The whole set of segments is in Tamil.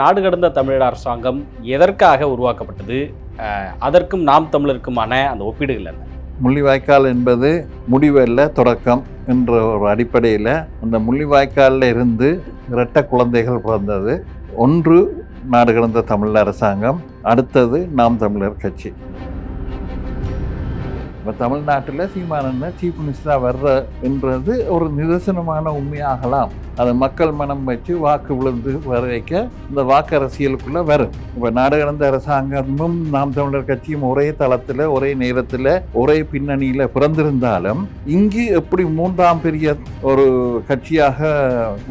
நாடு கடந்த தமிழர் அரசாங்கம் எதற்காக உருவாக்கப்பட்டது? அதற்கும் நாம் தமிழருக்குமான அந்த ஒப்பீடுகள் என்ன? முள்ளிவாய்க்கால் என்பது முடிவல்ல தொடக்கம் என்ற ஒரு அடிப்படையில் அந்த முள்ளிவாய்க்காலில் இருந்து இரட்ட குழந்தைகள் பிறந்தது. ஒன்று நாடு கடந்த தமிழ் அரசாங்கம் அடுத்தது நாம் தமிழர் கட்சி. இப்போ தமிழ்நாட்டில் சீமானந்த சீஃப் மினிஸ்டராக வர்ற என்றது ஒரு நிதர்சனமான உண்மையாகலாம். அதை மக்கள் மனம் வச்சு வாக்கு விழுந்து வர வைக்க இந்த வாக்கு அரசியலுக்குள்ளே வரும். இப்போ நாடு கடந்த அரசாங்கமும் நாம் தமிழர் கட்சியும் ஒரே தளத்தில் ஒரே நேரத்தில் ஒரே பின்னணியில் பிறந்திருந்தாலும் இங்கு எப்படி மூன்றாம் பெரிய ஒரு கட்சியாக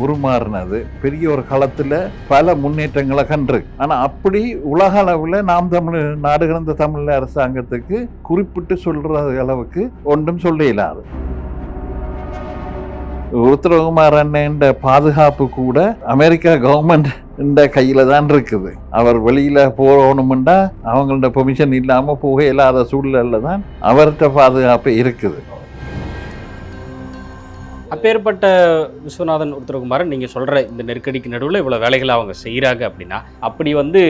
உருமாறினது? பெரிய ஒரு களத்தில் பல முன்னேற்றங்களை கன்று ஆனால் அப்படி உலக அளவில் நாம் தமிழ் நாடு கடந்த தமிழ் அரசாங்கத்துக்கு குறிப்பிட்டு சொல்கிற அளவுக்கு ஒன்றும் சொல்ல இயலாது. உத்தரகுமார் அண்ணன்ற பாதுகாப்பு கூட அமெரிக்கா கவர்மெண்ட் கையில் தான் இருக்குது. அவர் வெளியில் போகணுமெண்டா அவங்கள்ட்ட பெர்மிஷன் இல்லாமல் போக இல்லாத சூழ்நிலையில் தான் அவர்கிட்ட பாதுகாப்பு இருக்குது. அப்பேற்பட்ட விஸ்வநாதன் உத்தரகுமாரன் நீங்கள் சொல்கிற இந்த நெருக்கடிக்கு நடுவில் இவ்வளோ வேலைகளை அவங்க செய்கிறாங்க அப்படின்னா அப்படி வந்து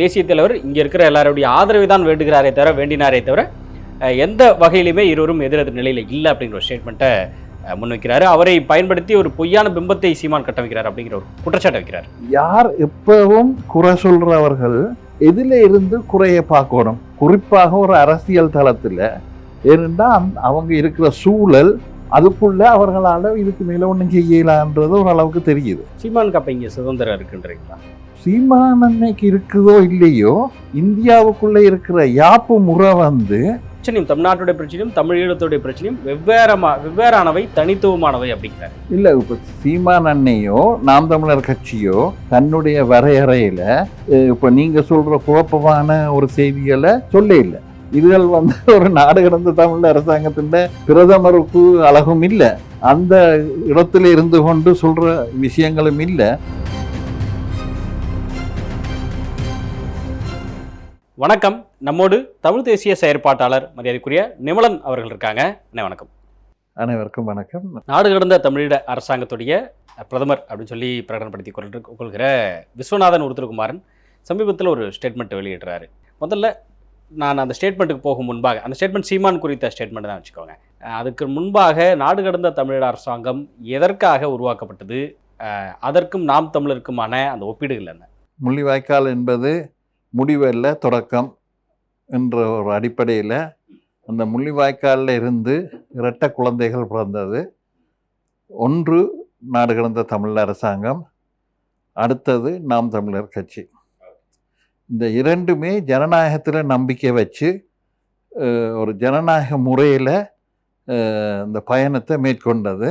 தேசிய தலைவர் இங்கே இருக்கிற எல்லாருடைய ஆதரவை தான் வேண்டுகிறாரே தவிர வேண்டினாரே தவிர எந்த வகையிலுமே இருவரும் எதிரெதிர் நிலையில் இல்லை அப்படிங்கிற ஒரு ஸ்டேட்மெண்ட்டை முன்வைக்கிறாரு. அவரை பயன்படுத்தி ஒரு பொய்யான பிம்பத்தை சீமான் கட்டமைக்கிறார் அப்படிங்கிற ஒரு குற்றச்சாட்டை வைக்கிறார். யார் எப்பவும் குறை சொல்றவர்கள் எதில் இருந்து குறைய பார்க்கணும். குறிப்பாக ஒரு அரசியல் தளத்தில். ஏனென்றா அந்த- அவங்க இருக்கிற சூழல் அதுக்குள்ள அவர்களால் இதுக்கு மேலே ஒன்றும் செய்யலான்றது ஒரு அளவுக்கு தெரியுது. சீமானுக்கு அப்போ இங்கே சுதந்திரம் இருக்குன்றீங்களா? சீமானன்னைக்கு இருக்குதோ இல்லையோ இந்தியாவுக்குள்ள இருக்கிற யாப்பு முறை வந்து பிரச்சனையும் தமிழ்நாட்டுடைய பிரச்சனையும் தமிழீழத்துடைய பிரச்சனையும் வெவ்வேறமா வெவ்வேறானவை தனித்துவமானவை அப்படிங்கிறார் இல்லை இப்போ சீமான் அன்னையோ நாம் தமிழர் கட்சியோ தன்னுடைய வரையறையில் இப்போ நீங்கள் சொல்கிற குழப்பமான ஒரு செய்திகளை சொல்ல இல்லை. இதுகள் வந்து ஒரு நாடு கடந்த தமிழ் அரசாங்கத்தின் பிரதமருக்கு அழகும் இல்லை. அந்த இடத்துல இருந்து கொண்டு சொல்கிற விஷயங்களும் இல்லை. வணக்கம். நம்மோடு தமிழ் தேசிய செயற்பாட்டாளர் மரியாதைக்குரிய நிமலன் அவர்கள் இருக்காங்க. அண்ணே வணக்கம். அனைவருக்கும் வணக்கம். நாடு கடந்த தமிழீழ அரசாங்கத்துடைய பிரதமர் அப்படின்னு சொல்லி பிரகடனப்படுத்தி கொள்கிற விஸ்வநாதன் உருத்திரகுமாரன் சமீபத்தில் ஒரு ஸ்டேட்மெண்ட் வெளியிடுறாரு. முதல்ல நான் அந்த ஸ்டேட்மெண்ட்டுக்கு போகும் முன்பாக அந்த ஸ்டேட்மெண்ட் சீமான் குறித்த ஸ்டேட்மெண்ட் தான் வச்சுக்கோங்க. அதுக்கு முன்பாக நாடு கடந்த தமிழீழ அரசாங்கம் எதற்காக உருவாக்கப்பட்டது? அதற்கும் நாம் தமிழருக்குமான அந்த ஒப்பீடுகள் என்ன? முள்ளிவாய்க்கால் என்பது முடிவல்ல தொடக்கம் என்ற ஒரு அடிப்படையில் அந்த முள்ளிவாய்க்காலில் இருந்து இரட்டை குழந்தைகள் பிறந்தது. ஒன்று நாடு கடந்த தமிழ் அரசாங்கம். அடுத்தது நாம் தமிழர் கட்சி. இந்த இரண்டுமே ஜனநாயகத்தில் நம்பிக்கை வச்சு ஒரு ஜனநாயக முறையில் இந்த பயணத்தை மேற்கொண்டது.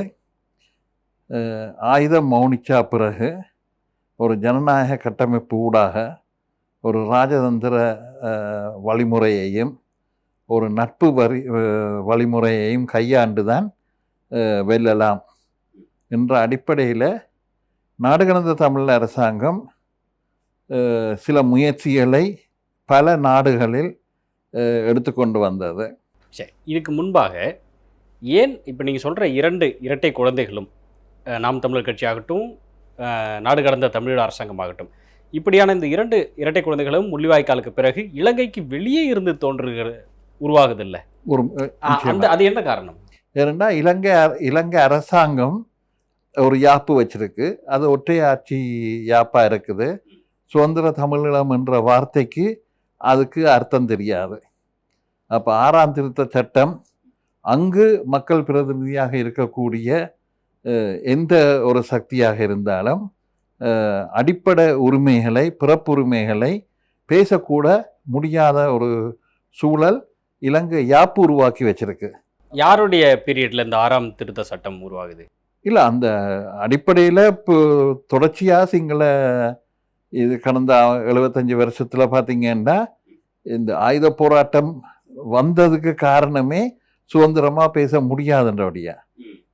ஆயுதம் மௌனிச்சா பிறகு ஒரு ஜனநாயக கட்டமைப்பு ஊடாக ஒரு ராஜதந்திர வழிமுறையையும் ஒரு நட்பு வரி வழிமுறையையும் கையாண்டு தான் வெல்லலாம். என்ற அடிப்படையில் நாடுகடந்த தமிழ் அரசாங்கம் சில முயற்சிகளை பல நாடுகளில் எடுத்துக்கொண்டு வந்தது. சரி இதுக்கு முன்பாக ஏன் இப்போ நீங்கள் சொல்கிற இரண்டு இரட்டை குழந்தைகளும் நாம் தமிழர் கட்சி ஆகட்டும் நாடு கடந்த தமிழீழ அரசாங்கம் ஆகட்டும் இப்படியான இந்த இரண்டு இரட்டை குழந்தைகளும் முள்ளிவாய்க்காலுக்கு பிறகு இலங்கைக்கு வெளியே இருந்து தோன்றுகிற உருவாகுதில்ல. ஒரு. அந்த அது என்ன காரணம்? ஏனெண்டா இலங்கை இலங்கை அரசாங்கம் ஒரு யாப்பு வச்சிருக்கு. அது ஒற்றையாட்சி யாப்பாக இருக்குது. சுதந்திர தமிழீழம் என்ற வார்த்தைக்கு அதுக்கு அர்த்தம் தெரியாது. அப்போ ஆறாம் திருத்த சட்டம் அங்கு மக்கள் பிரதிநிதியாக இருக்கக்கூடிய எந்த ஒரு சக்தியாக இருந்தாலும் அடிப்படை உரிமைகளை பிறப்புரிமைகளை பேசக்கூட முடியாத ஒரு சூழல் இலங்கை யாப்பு உருவாக்கி வச்சிருக்கு. யாருடைய பீரியட்ல இந்த ஆறாம் திருத்த சட்டம் உருவாகுது? இல்லை அந்த அடிப்படையில் இப்போ தொடர்ச்சியாக சிங்கள இது கடந்த எழுபத்தஞ்சு வருஷத்தில் பார்த்தீங்கன்னா இந்த ஆயுத போராட்டம் வந்ததுக்கு காரணமே சுதந்திரமாக பேச முடியாதுன்றபடியா.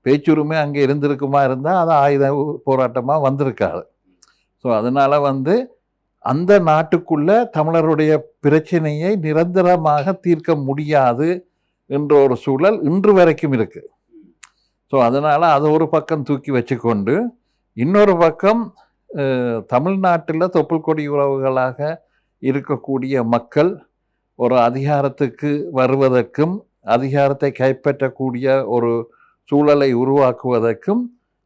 பேச்சுரிமை அங்கே இருந்திருக்குமா இருந்தால் அது ஆயுத போராட்டமாக வந்திருக்காது. ஸோ அதனால் வந்து அந்த நாட்டுக்குள்ளே தமிழருடைய பிரச்சனையை நிரந்தரமாக தீர்க்க முடியாது என்ற ஒரு சூழல் இன்று வரைக்கும் இருக்குது ஸோ அதனால் அதை ஒரு பக்கம் தூக்கி வச்சுக்கொண்டு இன்னொரு பக்கம் தமிழ்நாட்டில் தொப்புள் கொடி உறவுகளாக இருக்கக்கூடிய மக்கள் ஒரு அதிகாரத்துக்கு வருவதற்கும் அதிகாரத்தை கைப்பற்றக்கூடிய ஒரு சூழலை உருவாக்குவதற்கும்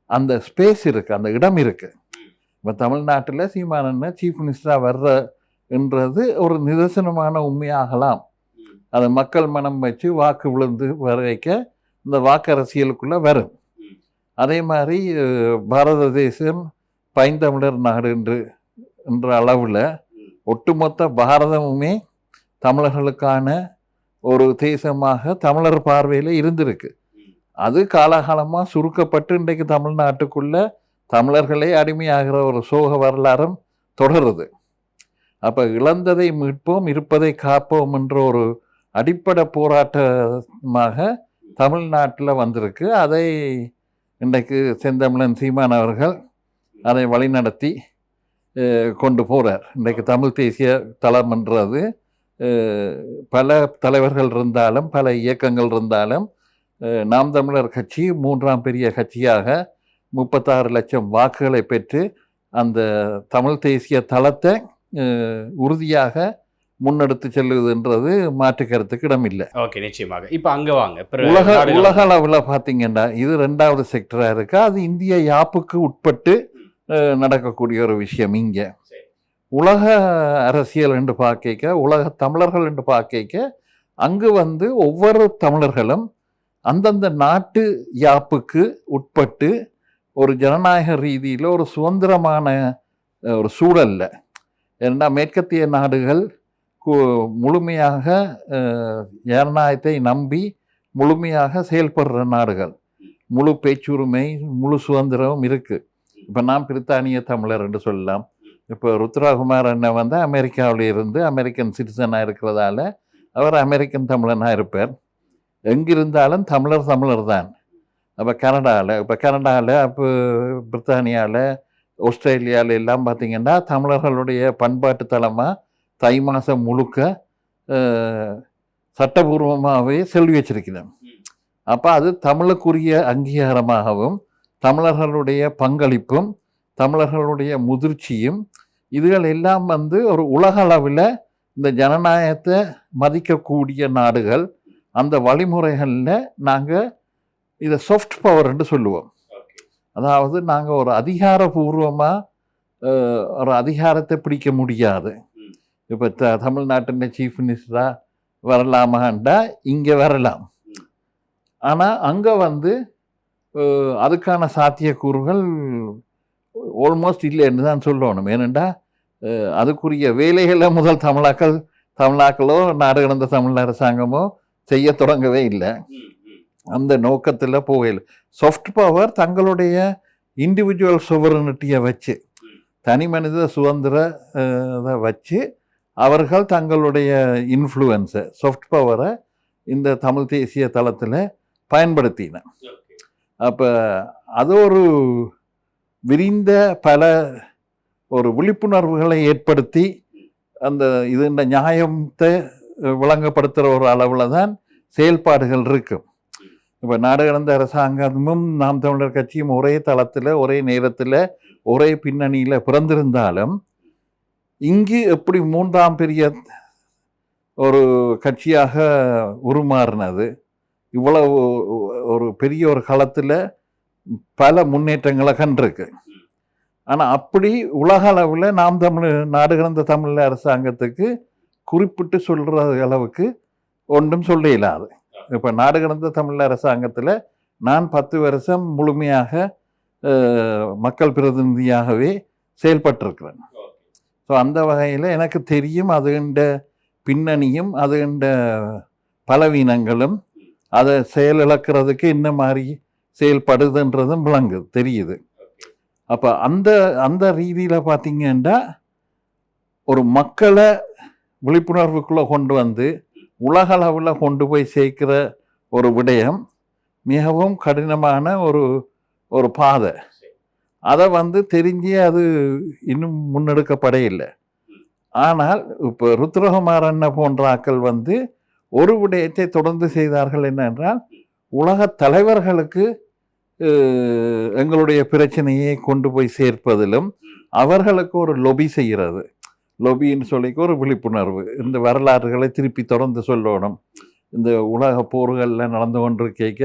அந்த ஸ்பேஸ் இருக்குது அந்த இடம் இருக்குது இப்போ தமிழ்நாட்டில் சீமானன்னு சீஃப் மினிஸ்டராக வர்ற என்றது ஒரு நிதர்சனமான உண்மையாகலாம். அது மக்கள் மனம் வச்சு வாக்கு விழுந்து வர வைக்க இந்த வாக்கரசியலுக்குள்ளே வரும். அதே மாதிரி பாரத தேசம் பைந்தமிழர் நாடு என்று என்ற அளவில் ஒட்டுமொத்த பாரதமுமே தமிழர்களுக்கான ஒரு தேசமாக தமிழர் பார்வையில் இருந்திருக்கு. அது காலகாலமாக சுருக்கப்பட்டு இன்றைக்கு தமிழ்நாட்டுக்குள்ளே தமிழர்களே அடிமையாகிற ஒரு சோக வரலாறும் தொடருது. அப்போ இழந்ததை மீட்போம் இருப்பதை காப்போம் என்ற ஒரு அடிப்படை போராட்டமாக தமிழ்நாட்டில் வந்திருக்கு. அதை இன்றைக்கு செந்தமிழன் சீமான் அவர்கள் அதை வழிநடத்தி கொண்டு போகிறார் இன்றைக்கு தமிழ் தேசிய தளம்ன்றது என்றது பல தலைவர்கள் இருந்தாலும் பல இயக்கங்கள் இருந்தாலும் நாம் தமிழர் கட்சி மூன்றாம் பெரிய கட்சியாக முப்பத்தாறு லட்சம் வாக்குகளை பெற்று அந்த தமிழ் தேசிய தளத்தை உறுதியாக முன்னெடுத்து செல்லுதுன்றது மாற்று கருத்துக்கு இடமில்லை. ஓகே நிச்சயமாக. இப்போ அங்க வாங்க. உலக உலக அளவில் பார்த்தீங்கன்னா இது ரெண்டாவது செக்டராக இருக்கு? அது இந்திய யாப்புக்கு உட்பட்டு நடக்கக்கூடிய ஒரு விஷயம் இங்கே. உலக அரசியல் என்று பார்க்க உலக தமிழர்கள் என்று பார்க்க அங்கு வந்து ஒவ்வொரு தமிழர்களும் அந்தந்த நாட்டு யாப்புக்கு உட்பட்டு ஒரு ஜனநாயக ரீதியில் ஒரு சுதந்திரமான ஒரு சூழல்ல. ஏன்னா மேற்கத்திய நாடுகள் கு- முழுமையாக ஜனநாயகத்தை நம்பி முழுமையாக செயல்படுற நாடுகள். முழு பேச்சுரிமை முழு சுதந்திரமும் இருக்குது இப்போ நான் பிரித்தானிய தமிழர் என்று சொல்லலாம். இப்போ ருத்ராகுமார் அண்ணன் வந்து அமெரிக்காவில் இருந்து அமெரிக்கன் சிட்டிசனாக இருக்கிறதால அவர் அமெரிக்கன் தமிழனாக இருப்பார். எங்கிருந்தாலும் தமிழர் தமிழர் தான் அப்போ கனடாவில் இப்போ கனடாவில் அப்போ பிரித்தானியாவில் ஆஸ்திரேலியாவில் எல்லாம் பார்த்தீங்கன்னா தமிழர்களுடைய பண்பாட்டு தலமாக தை மாதம் முழுக்க சட்டபூர்வமாகவே செல்வி வச்சிருக்கிறேன் அப்போ அது தமிழுக்குரிய அங்கீகாரமாகவும் தமிழர்களுடைய பங்களிப்பும் தமிழர்களுடைய முதிர்ச்சியும் இதுகள் எல்லாம் வந்து ஒரு உலக அளவில் இந்த ஜனநாயகத்தை மதிக்கக்கூடிய நாடுகள். அந்த வழிமுறைகளில் நாங்கள் இதை சாஃப்ட் பவர்ன்னு சொல்லுவோம். அதாவது நாங்கள் ஒரு அதிகாரபூர்வமாக ஒரு அதிகாரத்தை பிடிக்க முடியாது. இப்போ த தமிழ்நாட்டின் சீஃப் மினிஸ்டராக வரலாமாண்டா இங்கே வரலாம். ஆனால் அங்கே வந்து அதுக்கான சாத்தியக்கூறுகள் ஆல்மோஸ்ட் இல்லைன்னு தான் சொல்லணும். ஏனெண்டா அதுக்குரிய வேலைகளை முதல் தமிழாக்கள் தமிழாக்களோ நாடு கடந்த தமிழ் அரசாங்கமோ செய்ய தொடங்கவே இல்லை. அந்த நோக்கத்தில் போகல சாஃப்ட் பவர் தங்களுடைய இண்டிவிஜுவல் சுவரனிட்டியை வச்சு தனி மனித சுதந்திர இதை வச்சு அவர்கள் தங்களுடைய இன்ஃப்ளூயன்ஸை சாஃப்ட் பவரை இந்த தமிழ் தேசிய தளத்தில் பயன்படுத்தின. அப்போ அது ஒரு விரிந்த பல ஒரு விழிப்புணர்வுகளை ஏற்படுத்தி அந்த இது இந்த நியாயத்தை விளங்கப்படுத்துகிற ஒரு அளவில் தான் செயல்பாடுகள் இருக்கும் இப்போ நாடு கடந்த அரசாங்கமும் நாம் தமிழர் கட்சியும் ஒரே தளத்தில் ஒரே நேரத்தில் ஒரே பின்னணியில் பிறந்திருந்தாலும் இங்கு எப்படி மூன்றாம் பெரிய ஒரு கட்சியாக உருமாறினது? இவ்வளவு ஒரு பெரிய ஒரு களத்தில் பல முன்னேற்றங்களை கண்டிருக்கு. ஆனால் அப்படி உலக அளவில் நாம் தமிழ் நாடு கடந்த தமிழ் அரசாங்கத்துக்கு குறிப்பிட்டு சொல்கிற அளவுக்கு ஒன்றும் சொல்ல இயலாது. இப்போ நாடு கடந்த தமிழ் அரசாங்கத்தில் நான் பத்து வருஷம் முழுமையாக மக்கள் பிரதிநிதியாகவே செயல்பட்டிருக்கிறேன். ஸோ அந்த வகையில் எனக்கு தெரியும் அதுண்ட பின்னணியும் அதுண்ட பலவீனங்களும் அதை செயலிழக்கிறதுக்கு என்ன மாதிரி செயல்படுதுன்றதும் விளங்குது தெரியுது. அப்போ அந்த அந்த ரீதியில் பார்த்தீங்கன்னா ஒரு மக்களை விழிப்புணர்வுக்குள்ளே கொண்டு வந்து உலகளவில் கொண்டு போய் சேர்க்கிற ஒரு விடயம் மிகவும் கடினமான ஒரு ஒரு பாதை. அதை வந்து தெரிஞ்சு அது இன்னும் முன்னெடுக்கப்பட இல்லை ஆனால் இப்போ ருத்ரகுமாரண்ண போன்ற ஆக்கள் வந்து ஒரு விடயத்தை தொடர்ந்து செய்தார்கள் என்னென்றால் உலக தலைவர்களுக்கு எங்களுடைய பிரச்சனையை கொண்டு போய் சேர்ப்பதிலும் அவர்களுக்கு ஒரு லொபி செய்கிறது. லொபின்னு சொல்லி ஒரு விழிப்புணர்வு. இந்த வரலாறுகளை திருப்பி தொடர்ந்து சொல்லணும். இந்த உலக போர்களில் நடந்து கொண்டிருக்க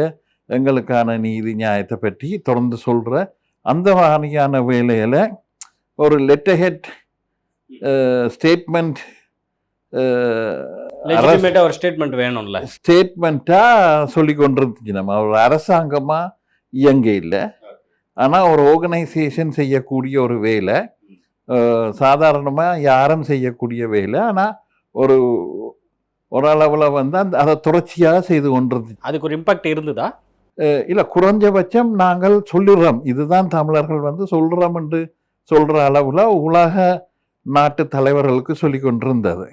எங்களுக்கான நீதி நியாயத்தை பற்றி தொடர்ந்து சொல்கிற அந்த மாதிரியான வேலையில் ஒரு லெட்டர் ஸ்டேட்மெண்ட் ஒரு ஸ்டேட்மெண்ட் வேணும்ல. ஸ்டேட்மெண்ட்டாக சொல்லி கொண்டிருந்துச்சு நம்ம ஒரு அரசாங்கமாக இயங்க இல்லை. ஆனால் ஒரு ஆர்கனைசேஷன் செய்யக்கூடிய ஒரு வேலை சாதாரணமாக யாரும் செய்யக்கூடிய வேலை. ஆனால் ஒரு ஓரளவில் வந்து அந்த அதை தொடர்ச்சியாக செய்து கொண்டிருந்துச்சு அதுக்கு ஒரு இம்பாக்ட் இருந்ததா? இல்லை குறைஞ்சபட்சம் நாங்கள் சொல்லுறோம் இதுதான் தமிழர்கள் வந்து சொல்கிறோம் என்று சொல்கிற அளவில் உலக நாட்டு தலைவர்களுக்கு சொல்லி கொண்டிருந்தது.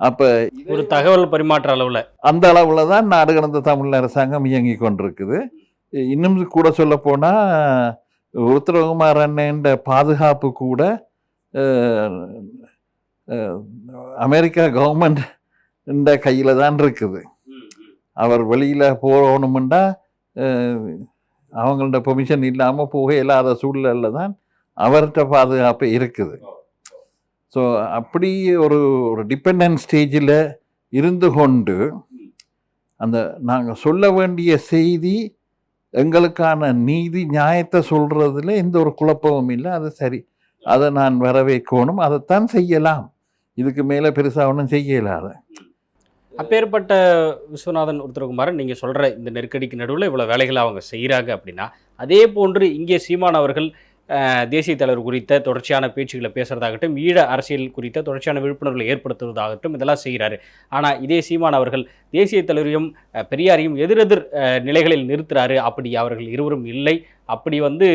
அப்போ ஒரு தகவல் பரிமாற்ற அளவுல. அந்த அளவில் தான் நாடு கடந்த தமிழ் அரசாங்கம் இயங்கி கொண்டிருக்குது. இன்னும் கூட சொல்ல போனால் உருத்திரகுமார் அண்ணன்ற பாதுகாப்பு கூட அமெரிக்கா கவர்மெண்ட் இந்த கையில் தான் இருக்குது. அவர் வெளியில் போகணுமெண்டா அவங்கள்ட்ட பெர்மிஷன் இல்லாமல் போக இல்லாத சூழ்நிலையில் தான் அவர்கிட்ட பாதுகாப்பு இருக்குது. ஸோ அப்படி ஒரு ஒரு டிபெண்டன்ட் ஸ்டேஜில் இருந்து கொண்டு அந்த நாங்கள் சொல்ல வேண்டிய செய்தி எங்களுக்கான நீதி நியாயத்தை சொல்கிறதுல எந்த ஒரு குழப்பமும் இல்லை. அது சரி. அதை நான் வரவேற்கணும். அதைத்தான் செய்யலாம். இதுக்கு மேலே பெருசாக ஒன்றும் செய்ய அப்பேற்பட்ட விஸ்வநாதன் உருத்திரகுமாரன் நீங்கள் சொல்கிற இந்த நெருக்கடிக்கு நடுவில் இவ்வளோ வேலைகளை அவங்க செய்கிறாங்க அப்படின்னா அதே போன்று இங்கே சீமான் அவர்கள் தேசிய தலைவர் குறித்த தொடர்ச்சியான பேச்சுகளை பேசுறதாகட்டும் ஈழ அரசியல் குறித்த தொடர்ச்சியான விழிப்புணர்வுகளை ஏற்படுத்துவதாகட்டும் இதெல்லாம் செய்கிறாரு. ஆனால் இதே சீமான் அவர்கள் தேசிய தலைவரையும் பெரியாரையும் எதிரெதிர் நிலைகளில் நிறுத்துறாரு. அப்படி அவர்கள் இருவரும் இல்லை. அப்படி வந்து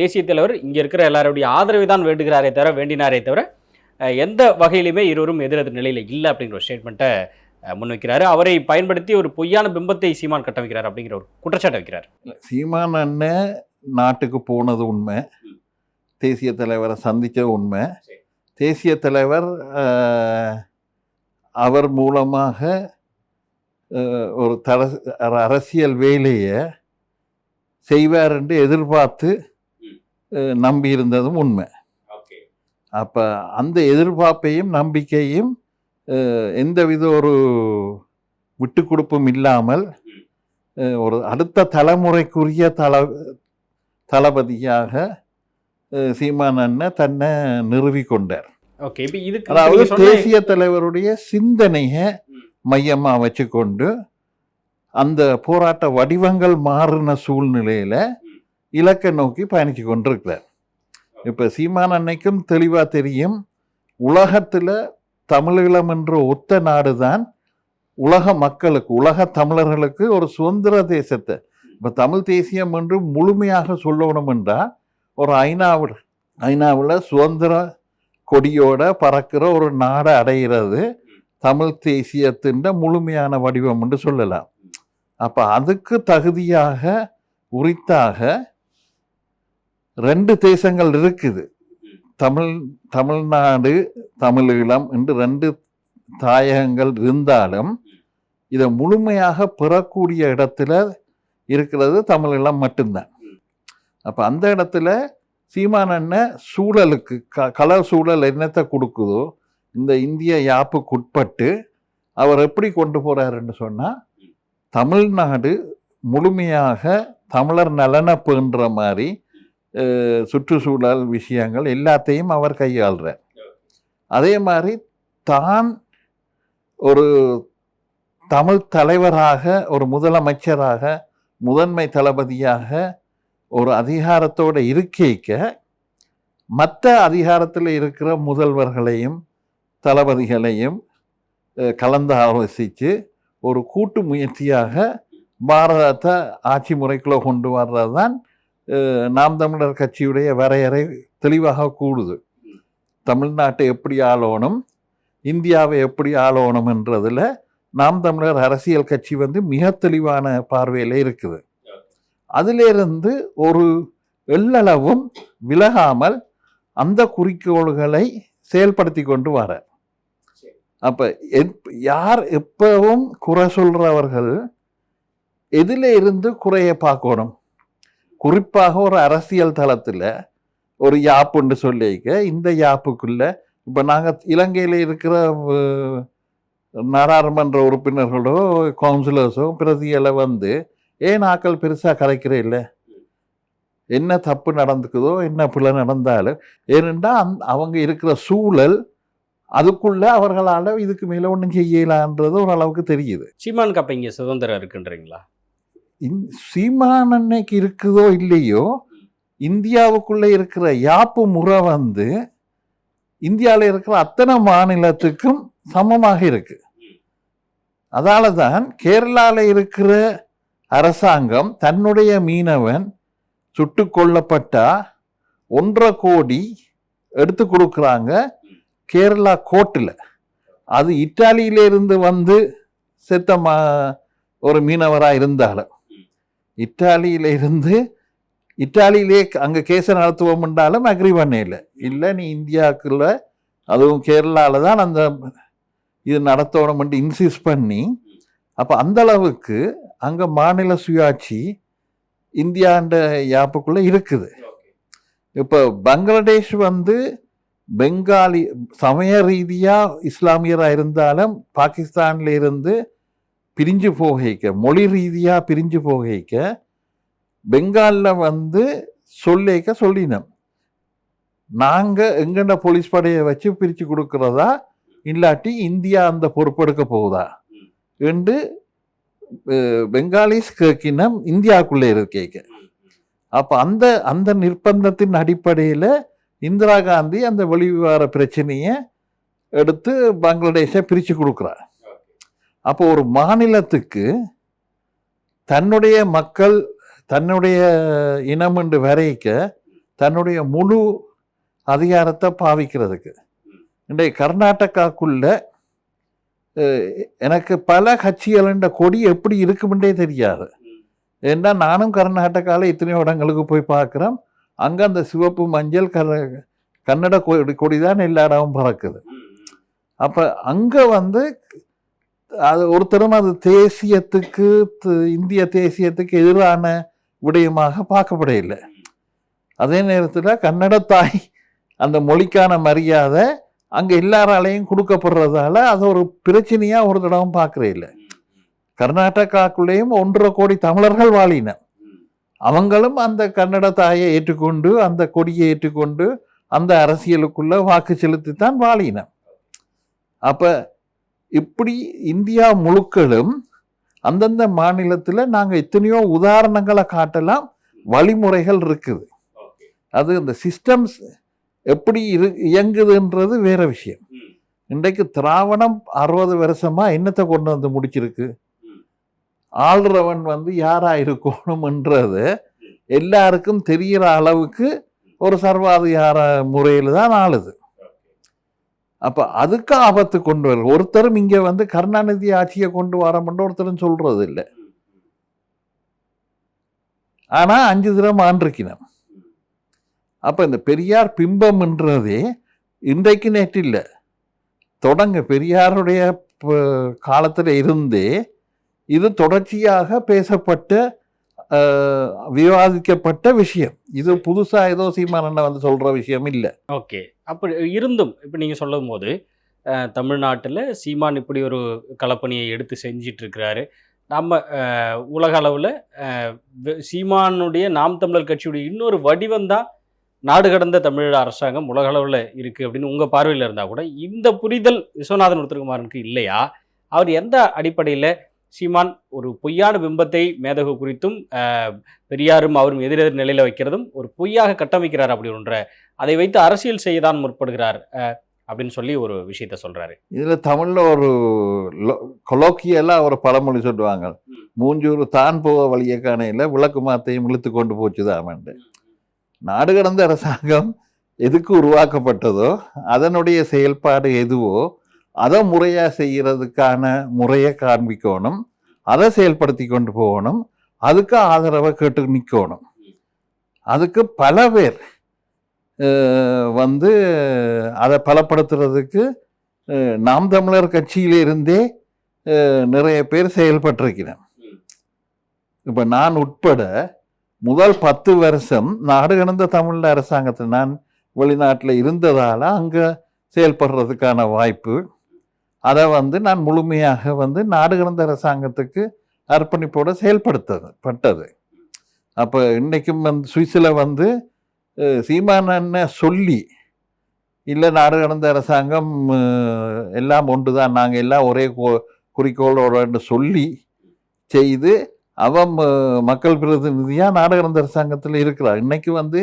தேசிய தலைவர் இங்கே இருக்கிற எல்லாருடைய ஆதரவை தான் வேண்டுகிறாரே தவிர வேண்டினாரே தவிர எந்த வகையிலுமே இருவரும் எதிரெதிர் நிலையில் இல்லை அப்படிங்கிற ஒரு ஸ்டேட்மெண்ட்டை முன்வைக்கிறாரு அவரை பயன்படுத்தி ஒரு பொய்யான பிம்பத்தை சீமான் கட்டமைக்கிறார் அப்படிங்கிற ஒரு குற்றச்சாட்டு வைக்கிறார். சீமான் அண்ணன் நாட்டுக்கு போனது உண்மை. தேசிய தலைவரை சந்தித்தது உண்மை. தேசிய தலைவர் அவர் மூலமாக ஒரு தர அரசியல் வேலையை செய்வார் என்று எதிர்பார்த்து நம்பியிருந்ததும் உண்மை. அப்போ அந்த எதிர்பார்ப்பையும் நம்பிக்கையும் எந்தவித ஒரு விட்டு கொடுப்பும் இல்லாமல் ஒரு அடுத்த தலைமுறைக்குரிய தல தளபதியாக சீமான் அண்ணன் தன்னை நிறுவி கொண்டார். ஓகே இப்போ இதுக்கு அதாவது தேசிய தலைவருடைய சிந்தனையை மையமாக வச்சுக்கொண்டு அந்த போராட்ட வடிவங்கள் மாறின சூழ்நிலையில இலக்கை நோக்கி பயணிச்சு கொண்டிருக்கிறார். இப்போ சீமான் அன்னைக்கும் தெளிவாக தெரியும் உலகத்தில் தமிழீழம் என்ற ஒத்த நாடு தான் உலக மக்களுக்கு உலக தமிழர்களுக்கு ஒரு சுதந்திர தேசத்தை இப்போ தமிழ் தேசியம் என்று முழுமையாக சொல்லணும் என்றால் ஒரு ஐநாவில் ஐநாவில் சுதந்திர கொடியோட பறக்கிற ஒரு நாடை அடைகிறது தமிழ் தேசியத்தின் முழுமையான வடிவம் என்று சொல்லலாம். அப்போ அதுக்கு தகுதியாக உரித்தாக ரெண்டு தேசங்கள் இருக்குது. தமிழ் தமிழ்நாடு தமிழீழம் என்று ரெண்டு தாயகங்கள் இருந்தாலும் இதை முழுமையாக பெறக்கூடிய இடத்துல இருக்கிறது தமிழெல்லாம் மட்டும்தான். அப்போ அந்த இடத்துல சீமான் அண்ணன் சூழலுக்கு க கலர் சூழல் என்னத்தை கொடுக்குதோ இந்த இந்திய யாப்புக்குட்பட்டு அவர் எப்படி கொண்டு போகிறாருன்னு சொன்னால் தமிழ்நாடு முழுமையாக தமிழர் நலனை பேணுற மாதிரி சுற்றுச்சூழல் விஷயங்கள் எல்லாத்தையும் அவர் கையாளுறார். அதே மாதிரி தான் ஒரு தமிழ் தலைவராக ஒரு முதலமைச்சராக முதன்மை தளபதியாக ஒரு அதிகாரத்தோட இருக்கைக்க மற்ற அதிகாரத்தில் இருக்கிற முதல்வர்களையும் தளபதிகளையும் கலந்து ஆலோசித்து ஒரு கூட்டு முயற்சியாக பாரதத்தை ஆட்சி முறைக்குள்ளே கொண்டு வர்றது தான் நாம் தமிழர் கட்சியுடைய வரையறை தெளிவாக கூடுது தமிழ்நாட்டை எப்படி ஆளணும் இந்தியாவை எப்படி ஆளணும்ன்றதில் நாம் தமிழர் அரசியல் கட்சி வந்து மிக தெளிவான பார்வையில் இருக்குது. அதிலிருந்து ஒரு எள்ளளவும் விலகாமல் அந்த குறிக்கோள்களை செயல்படுத்தி கொண்டு வர. அப்போ எப்- யார் எப்பவும் குறை சொல்கிறவர்கள் எதில் இருந்து குறைய பார்க்கணும். குறிப்பாக ஒரு அரசியல் தளத்தில் ஒரு யாப்புன்னு சொல்லிக்க இந்த யாப்புக்குள்ளே இப்போ நாங்கள் இலங்கையில் இருக்கிற நாடாளுமன்ற உறுப்பினர்களோ கவுன்சிலர்ஸோ பிரதிகளை வந்து ஏன் ஆக்கள் பெருசாக கலைக்கிற இல்லை? என்ன தப்பு நடந்துக்குதோ என்ன பிள்ளை நடந்தாலும் ஏனென்றா அந் அவங்க இருக்கிற சூழல் அதுக்குள்ள அவர்களால் இதுக்கு மேலே ஒன்றும் செய்யலான்றது ஓரளவுக்கு தெரியுது. சீமானுக்கு அப்ப இங்க சுதந்திரம் இருக்குன்றீங்களா? இந்- சீமான் அன்னைக்கு இருக்குதோ இல்லையோ இந்தியாவுக்குள்ள இருக்கிற யாப்பு முறை வந்து இந்தியாவில் இருக்கிற அத்தனை மாநிலத்துக்கும் சமமாக இருக்கு. அதால தான் கேரளாவில் இருக்கிற அரசாங்கம் தன்னுடைய மீனவன் சுட்டு கொல்லப்பட்டா ஒன்றரை கோடி எடுத்து கொடுக்குறாங்க கேரளா கோர்ட்டில். அது இத்தாலியில இருந்து வந்து செத்த மா ஒரு மீனவராக இருந்தாலும். இத்தாலியில இருந்து இத்தாலியிலே அங்கே கேஸை நடத்துவோம் என்றாலும் அக்ரி பண்ணல. இல்லை நீ இந்தியாவுக்குள்ள அதுவும் கேரளாவில் தான் அந்த இது நடத்தணும்னு இன்சிஸ்ட் பண்ணி அப்போ அந்த அளவுக்கு அங்கே மாநில சுயாட்சி இந்தியாண்ட யாப்புக்குள்ளே இருக்குது. இப்போ பங்களாதேஷ் வந்து பெங்காலி சமய ரீதியாக இஸ்லாமியராக இருந்தாலும் பாகிஸ்தான்ல இருந்து பிரிஞ்சு போகைக்க மொழி ரீதியாக பிரிஞ்சு போகைக்க பெங்காலில் வந்து சொல்லிக்க சொல்லினோம். நாங்கள் எங்கண்ட போலீஸ் படையை வச்சு பிரித்து கொடுக்கறதா இல்லாட்டி இந்தியா அந்த பொறுப்பெடுக்க போகுதா? என்று பெங்காலிஸ் கேட்கினம் இந்தியாவுக்குள்ளே இருக்கேக்க அப்போ அந்த அந்த நிர்பந்தத்தின் அடிப்படையில் இந்திரா காந்தி அந்த வெளிவிவகார பிரச்சனையை எடுத்து பங்களாதேஷை பிரித்து கொடுக்குறா அப்போ ஒரு மாநிலத்துக்கு தன்னுடைய மக்கள் தன்னுடைய இனம் என்று வரைக்க தன்னுடைய முழு அதிகாரத்தை பாவிக்கிறதுக்கு இன்றைய கர்நாடகாக்குள்ள எனக்கு பல கட்சிகள கொடி எப்படி இருக்குமென்றே தெரியாது. ஏன்னா நானும் கர்நாடகாவில் எத்தனையோ இடங்களுக்கு போய் பார்க்குறேன் அங்கே அந்த சிவப்பு மஞ்சள் கர கன்னட கொடி கொடி தான் எல்லா இடமும் பறக்குது. அப்போ அங்கே வந்து அது ஒருத்தரும் அது தேசியத்துக்கு இந்திய தேசியத்துக்கு எதிரான விடயமாக பார்க்கப்படையில்லை அதே நேரத்தில் கன்னட தாய் அந்த மொழிக்கான மரியாதை அங்கே எல்லாராலையும் கொடுக்கப்படுறதால அது ஒரு பிரச்சனையாக ஒரு தடவும் பார்க்குறே இல்லை. கர்நாடகாக்குள்ளேயும் ஒன்றரை கோடி தமிழர்கள் வாழின அவங்களும் அந்த கன்னட தாயை ஏற்றுக்கொண்டு அந்த கொடியை ஏற்றுக்கொண்டு அந்த அரசியலுக்குள்ள வாக்கு செலுத்தித்தான் வாழின அப்ப இப்படி இந்தியா முழுக்களும் அந்தந்த மாநிலத்தில் நாங்கள் எத்தனையோ உதாரணங்களை காட்டலாம் வழிமுறைகள் இருக்குது. அது இந்த சிஸ்டம்ஸ் எப்படி இரு இயங்குதுன்றது வேற விஷயம். இன்றைக்கு திராவணம் அறுபது வருஷமா என்னத்தை கொண்டு வந்து முடிச்சிருக்கு? ஆள்றவன் வந்து யாரா இருக்கணும்ன்றது எல்லாருக்கும் தெரிகிற அளவுக்கு ஒரு சர்வாதிகார முறையில் தான் ஆளுது அப்ப அதுக்கு ஆபத்து கொண்டு வரும் ஒருத்தரும் இங்க வந்து கருணாநிதி ஆட்சியை கொண்டு வரமுன்னு ஒருத்தரும் சொல்றது இல்லை ஆனா அஞ்சு தினம் ஆண்டிருக்கணும் அப்போ இந்த பெரியார் பிம்பம்ன்றதே இன்றைக்கு நேற்று இல்லை. தொடங்க பெரியாருடைய காலத்தில் இருந்தே இது தொடர்ச்சியாக பேசப்பட்ட விவாதிக்கப்பட்ட விஷயம். இது புதுசாக ஏதோ சீமானண்ணா வந்து சொல்கிற விஷயம் இல்லை. ஓகே. அப்படி இருந்தும் இப்போ நீங்கள் சொல்லும் போது தமிழ்நாட்டில் சீமான் இப்படி ஒரு கலப்பணியை எடுத்து செஞ்சிட்ருக்கிறாரு. நம்ம உலக அளவில் சீமானுடைய நாம் தமிழர் கட்சியுடைய இன்னொரு வடிவம் தான் நாடு கடந்த தமிழ் அரசாங்கம் உலக அளவில் இருக்குது அப்படின்னு உங்கள் பார்வையில் இருந்தால் கூட இந்த புரிதல் விஸ்வநாதன் உருத்திரகுமாரனுக்கு இல்லையா? அவர் எந்த அடிப்படையில் சீமான் ஒரு பொய்யான பிம்பத்தை மேதகு குறித்தும் பெரியாரும் அவரும் எதிரெதிர் நிலையில் வைக்கிறதும் ஒரு பொய்யாக கட்டமைக்கிறார் அப்படி ஒன்ற. அதை வைத்து அரசியல் செய்ய தான் முற்படுகிறார் அப்படின்னு சொல்லி ஒரு விஷயத்த சொல்றாரு. இதுல தமிழ்ல ஒரு கொலோக்கியலா ஒரு பழமொழி சொல்லுவாங்க. மூஞ்சூர் தான் போக வழிய காணையில விளக்கு மாத்தையும் இழுத்து கொண்டு போச்சுதாமண்டு. நாடு கடந்த அரசாங்கம் எதுக்கு உருவாக்கப்பட்டதோ அதனுடைய செயல்பாடு எதுவோ அதை முறையா செய்யறதுக்கான முறையை காண்பிக்கணும் அதை செயல்படுத்தி கொண்டு போகணும் அதுக்கு ஆதரவை கேட்டு நிற்கணும் அதுக்கு பல பேர் வந்து அதை பலப்படுத்துறதுக்கு நாம் தமிழர் கட்சியிலிருந்தே நிறைய பேர் செயல்பட்டிருக்கிறேன். இப்போ நான் உட்பட முதல் பத்து வருஷம் நாடு கடந்த தமிழ் அரசாங்கத்தில் நான் வெளிநாட்டில் இருந்ததால் அங்கே செயல்படுறதுக்கான வாய்ப்பு. அதை வந்து நான் முழுமையாக வந்து நாடு கடந்த அரசாங்கத்துக்கு அர்ப்பணிப்போடு செயல்படுத்தது பட்டது. அப்போ இன்றைக்கும் வந்து சுவிஸில் வந்து சீமானன்ன சொல்லி இல்லை நாடு கடந்த அரசாங்கம் எல்லாம் ஒன்று தான் நாங்கள் எல்லாம் ஒரே கோ- குறிக்கோளோட சொல்லி செய்து அவன் மக்கள் பிரதிநிதியாக நாடு அரசாங்கத்தில் இருக்கிறார். இன்னைக்கு வந்து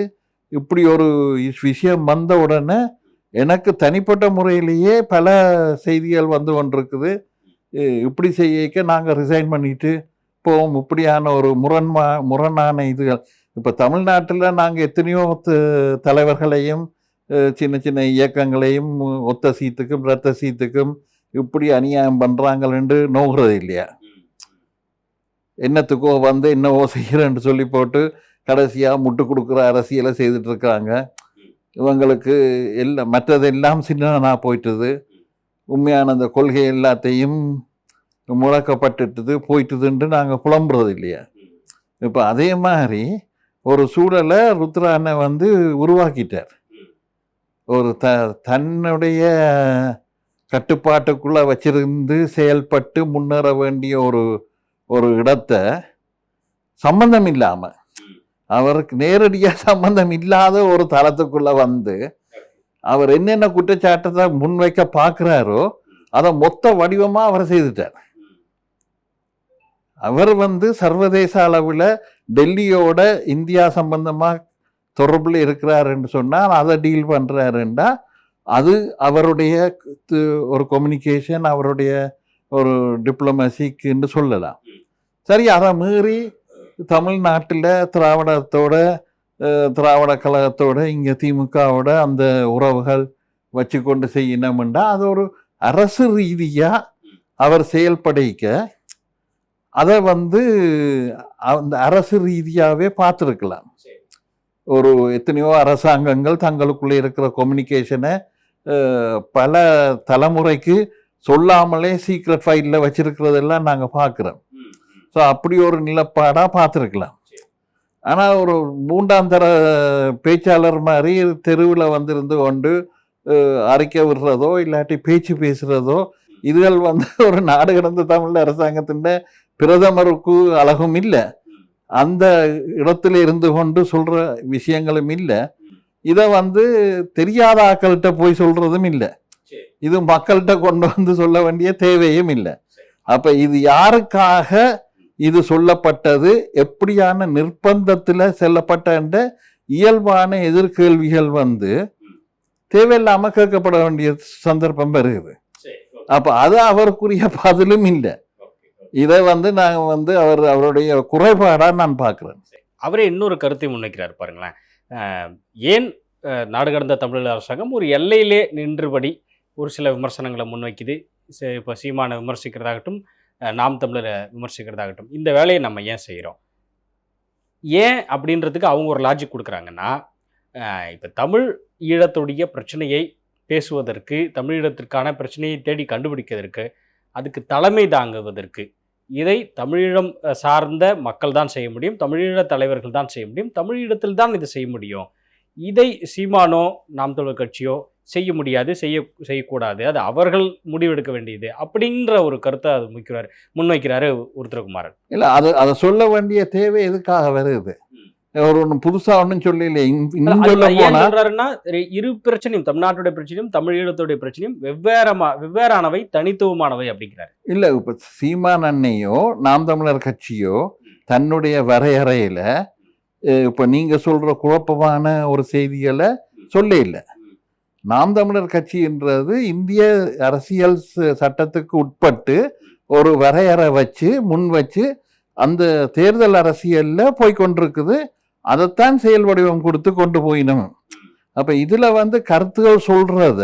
இப்படி ஒரு விஷயம் வந்த உடனே எனக்கு தனிப்பட்ட முறையிலேயே பல செய்திகள் வந்து கொண்டிருக்குது. இப்படி செய்யக்க நாங்கள் ரிசைன் பண்ணிட்டு போவோம். இப்படியான ஒரு முரண்மா முரணான இதுகள். இப்போ தமிழ்நாட்டில் நாங்கள் எத்தனையோ தலைவர்களையும் சின்ன சின்ன இயக்கங்களையும் ஒத்த சீத்துக்கும் ரத்த சீத்துக்கும் இப்படி அநியாயம் பண்ணுறாங்களென்று நோகிறது இல்லையா? என்னத்துக்கோ வந்து என்னவோ செய்கிறேன்னு சொல்லி போட்டு கடைசியாக முட்டு கொடுக்குற அரசியலை செய்துட்ருக்குறாங்க. இவங்களுக்கு எல்லாம் மற்றதெல்லாம் சின்னனாக போயிட்டுது. உண்மையான அந்த கொள்கை எல்லாத்தையும் முழக்கப்பட்டுட்டுது போயிட்டுதுன்ட்டு நாங்கள் புலம்புறது இல்லையா? இப்போ அதே மாதிரி ஒரு சூழலை ருத்ரானை வந்து உருவாக்கிட்டார். ஒரு த தன்னுடைய கட்டுப்பாட்டுக்குள்ளே வச்சிருந்து செயல்பட்டு முன்னேற வேண்டிய ஒரு ஒரு இடத்த சம்பந்தம் இல்லாமல் அவருக்கு நேரடியாக சம்பந்தம் இல்லாத ஒரு தளத்துக்குள்ளே வந்து அவர் என்னென்ன குற்றச்சாட்டத்தை முன்வைக்க பார்க்குறாரோ அதை மொத்த வடிவமாக அவர் செய்துட்டார். அவர் வந்து சர்வதேச அளவில் டெல்லியோட இந்தியா சம்பந்தமாக தொடர்பில் இருக்கிறாருன்னு சொன்னால் அதை டீல் பண்ணுறாருண்டா அது அவருடைய து- ஒரு கம்யூனிகேஷன் அவருடைய ஒரு டிப்ளமசிக்குன்னு சொல்லலாம். சரி அதை மீறி தமிழ்நாட்டில் திராவிடத்தோட திராவிட கழகத்தோட இங்கே திமுகவோட அந்த உறவுகள் வச்சு கொண்டு செய்யணும்னா அது ஒரு அரசு ரீதியாக அவர் செயல்படைக்க அதை வந்து அந்த அரசு ரீதியாகவே பார்த்துருக்கலாம். ஒரு எத்தனையோ அரசாங்கங்கள் தங்களுக்குள்ளே இருக்கிற கம்யூனிகேஷனை பல தலைமுறைக்கு சொல்லாமலே சீக்ரெட் ஃபைலில் வச்சிருக்கிறதெல்லாம் நாங்கள் பார்க்குறோம். ஸோ அப்படி ஒரு நிலப்பாடாக பார்த்துருக்கலாம். ஆனால் ஒரு மூன்றாம் தர பேச்சாளர் மாதிரி தெருவில் வந்திருந்து கொண்டு அஹ், அறிக்கை விடுறதோ இல்லாட்டி பேச்சு பேசுகிறதோ இதுகள் வந்து ஒரு நாடு கடந்த தமிழ் அரசாங்கத்தின் பிரதமருக்கு அழகும் இல்லை. அந்த இடத்துல இருந்து கொண்டு சொல்கிற விஷயங்களும் இல்லை. இதை வந்து தெரியாத ஆக்கள்கிட்ட போய் சொல்கிறதும் இல்லை. இது மக்கள்கிட்ட கொண்டு வந்து சொல்ல வேண்டிய தேவையும் இல்லை. அப்ப இது யாருக்காக இது சொல்லப்பட்டது? எப்படியான நிர்பந்தத்தில் செல்லப்பட்ட என்ற இயல்பான எதிர்கேள்விகள் வந்து தேவையில்லாம கேட்கப்பட வேண்டிய சந்தர்ப்பம் வருகிறது. அப்ப அது அவருக்குரிய பதிலும் இல்லை. இதை வந்து நான் வந்து அவர் அவருடைய குறைபாடா நான் பார்க்கிறேன். அவரே இன்னொரு கருத்தை முன்வைக்கிறார் பாருங்களேன். ஏன் நாடு கடந்த தமிழக அரசாங்கம் ஒரு எல்லையிலே நின்றபடி ஒரு சில விமர்சனங்களை முன்வைக்குது. இப்போ சீமானை விமர்சிக்கிறதாகட்டும் நாம் தமிழரை விமர்சிக்கிறதாகட்டும். இந்த வேலையை நம்ம ஏன் செய்கிறோம் ஏன் அப்படின்றதுக்கு அவங்க ஒரு லாஜிக் கொடுக்குறாங்கன்னா இப்போ தமிழ் ஈழத்துடைய பிரச்சனையை பேசுவதற்கு தமிழீழத்திற்கான பிரச்சனையை தேடி கண்டுபிடிக்கிறதற்கு அதுக்கு தலைமை தாங்குவதற்கு இதை தமிழீழம் சார்ந்த மக்கள் தான் செய்ய முடியும் தமிழீழ தலைவர்கள் தான் செய்ய முடியும் தமிழீழத்தில் தான் இதை செய்ய முடியும். இதை சீமானோ நாம் தமிழர் கட்சியோ செய்ய முடியாது செய்ய செய்யக்கூடாது. அது அவர்கள் முடிவெடுக்க வேண்டியது. அப்படின்ற ஒரு கருத்தை அது முக்கிறார் முன்வைக்கிறாரு உருத்திரகுமாரன் இல்ல அது அதை சொல்ல வேண்டிய தேவை எதுக்காக வருது? ஒரு ஒன்று புதுசா ஒன்றும் சொல்லல இன்னும் சொல்ல இரு- பிரச்சனையும் தமிழ்நாட்டுடைய பிரச்சனையும் தமிழீழத்துடைய பிரச்சனையும் வெவ்வேறமா வெவ்வேறானவை தனித்துவமானவை அப்படிங்கிறாரு. இல்ல இப்ப சீமான் அண்ணையோ நாம் தமிழர் கட்சியோ தன்னுடைய வரையறையில இப்ப நீங்க சொல்ற குழப்பமான ஒரு செய்திகளை சொல்ல இல்லை. நாம் தமிழர் கட்சின்றது இந்திய அரசியல் ச- சட்டத்துக்கு உட்பட்டு ஒரு வரையறை வச்சு முன் வச்சு அந்த தேர்தல் அரசியலில் போய்கொண்டிருக்குது அதைத்தான் செயல் வடிவம் கொடுத்து கொண்டு போயினோம். அப்போ இதில் வந்து கருத்துகள் சொல்கிறத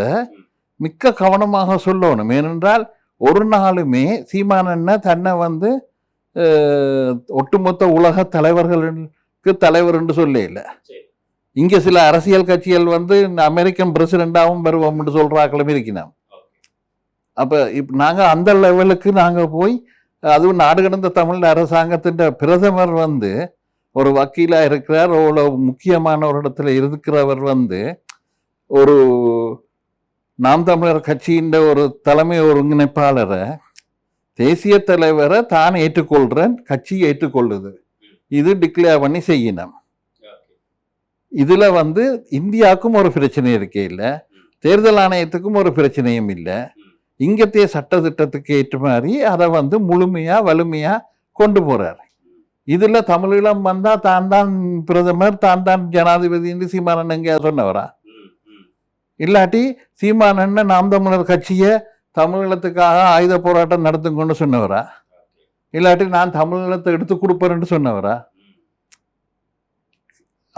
மிக்க கவனமாக சொல்லணும். ஏனென்றால் ஒரு நாளுமே சீமானண்ண தன்னை வந்து ஒட்டுமொத்த உலக தலைவர்களுக்கு தலைவர் என்று சொல்ல இல்லை இங்கே சில அரசியல் கட்சிகள் வந்து இந்த அமெரிக்கன் பிரசிடெண்டாகவும் வருவோம்னு சொல்கிறாக்களும் இருக்கிறோம் அப்போ இப் நாங்கள் அந்த லெவலுக்கு நாங்கள் போய் அதுவும் நாடு கடந்த தமிழ் அரசாங்கத்தின் பிரதமர் வந்து ஒரு வக்கீலாக இருக்கிறார் அவ்வளோ முக்கியமான ஒரு இடத்துல இருக்கிறவர் வந்து ஒரு நாம் தமிழர் கட்சியின் ஒரு தலைமை ஒருங்கிணைப்பாளரை தேசிய தலைவரை தான் ஏற்றுக்கொள்கிறேன் கட்சி ஏற்றுக்கொள்ளுது. இது டிக்ளேர் பண்ணி செய்யணும். இதில் வந்து இந்தியாவுக்கும் ஒரு பிரச்சனை இருக்கே இல்லை தேர்தல் ஆணையத்துக்கும் ஒரு பிரச்சனையும் இல்லை. இங்கத்தைய சட்ட திட்டத்துக்கு ஏற்ற மாதிரி அதை வந்து முழுமையாக வலிமையாக கொண்டு போகிறார் இதில் தமிழீழம் வந்தால் தான் தான் பிரதமர் தான் தான் ஜனாதிபதி சீமானன் எங்கேயா சொன்னவரா? இல்லாட்டி சீமானன் நாம் தமிழர் கட்சியை தமிழீழத்துக்காக ஆயுத போராட்டம் நடத்துங்கன்னு சொன்னவரா? இல்லாட்டி நான் தமிழீழத்தை எடுத்து கொடுப்பேன்னு சொன்னவரா?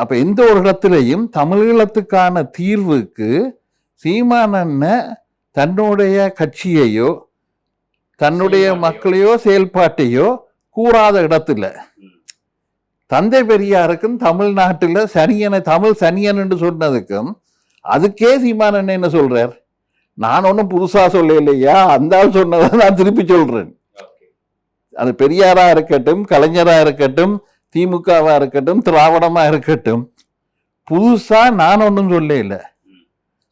அப்ப எந்த ஒரு இடத்திலையும் தமிழீழத்துக்கான தீர்வுக்கு சீமானன்ன தன்னுடைய கட்சியையோ தன்னுடைய. மக்களையோ செயல்பாட்டையோ கூறாத இடத்துல. தந்தை பெரியாருக்கும் தமிழ்நாட்டுல சனியனை தமிழ் சனியன் என்று சொன்னதுக்கும் அதுக்கே சீமானன் என்ன சொல்றார்? நான் ஒன்றும் புதுசா சொல்லலையா? அந்த ஆள் சொன்னதை நான் திருப்பி சொல்றேன். அது பெரியாரா இருக்கட்டும் கலைஞரா இருக்கட்டும் திமுகவாக இருக்கட்டும் திராவிடமாக இருக்கட்டும் புதுசாக நான் ஒன்றும் சொல்லல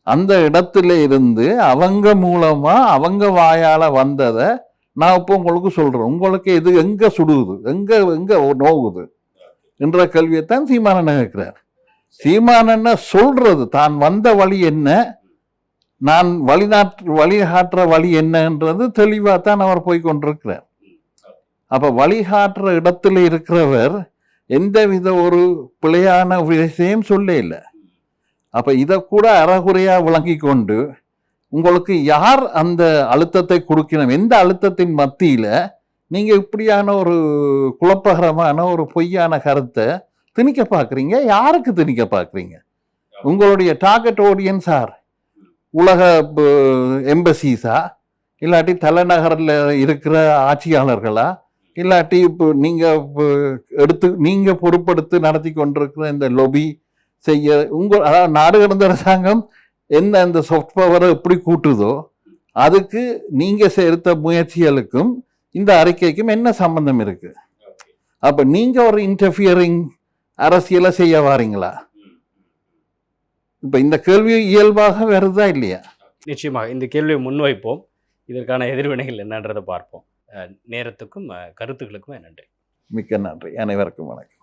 அந்த இடத்துல இருந்து அவங்க மூலமாக அவங்க வாயால் வந்ததை நான் இப்போ உங்களுக்கு சொல்கிறேன் உங்களுக்கு இது எங்கே சுடுகுது எங்கே எங்கே நோகுது என்ற கல்வியைத்தான் சீமானன் கேட்கிறார். சீமானன்ன சொல்கிறது தான் வந்த வழி என்ன? நான் வழிநாட்டு வழிகாட்டுற வழி என்னன்றது தெளிவாக தான் அவர் போய் கொண்டிருக்கிறார். அப்போ வழிகாட்டுற இடத்துல இருக்கிறவர் எந்தவித ஒரு பிழையான விஷயம் சொல்ல இல்லை அப்போ இதை கூட அறகுறையாக விளங்கி கொண்டு உங்களுக்கு யார் அந்த அழுத்தத்தை கொடுக்கணும்? எந்த அழுத்தத்தின் மத்தியில் நீங்கள் இப்படியான ஒரு குழப்பகரமான ஒரு பொய்யான கருத்தை திணிக்க பார்க்குறீங்க? யாருக்கு திணிக்க பார்க்குறீங்க? உங்களுடைய டார்கெட் ஆடியன்ஸ் ஆர் உலக எம்பசிஸா இல்லாட்டி தலைநகரில் இருக்கிற ஆட்சியாளர்களா? இல்லாட்டி இப்போ நீங்கள் எடுத்து நீங்கள் பொறுப்படுத்து நடத்தி கொண்டிருக்கிற இந்த லொபி செய்ய உங்கள் அதாவது நாடு கடந்த அரசாங்கம் என்ன இந்த சாஃப்ட் பவரை எப்படி கூட்டுதோ அதுக்கு நீங்கள் செலுத்த முயற்சிகளுக்கும் இந்த அறிக்கைக்கும் என்ன சம்பந்தம் இருக்குது அப்போ நீங்கள் ஒரு இன்டர்ஃபியரிங் அரசியலை செய்ய வாரீங்களா? இப்போ இந்த கேள்வி இயல்பாக வருதா இல்லையா? நிச்சயமாக இந்த கேள்வியை முன்வைப்போம். இதற்கான எதிர்வினைகள் என்னன்றதை பார்ப்போம். நேரத்துக்கும் அஹ் கருத்துக்களுக்கும் நன்றி. மிக்க நன்றி. அனைவருக்கும் வணக்கம்.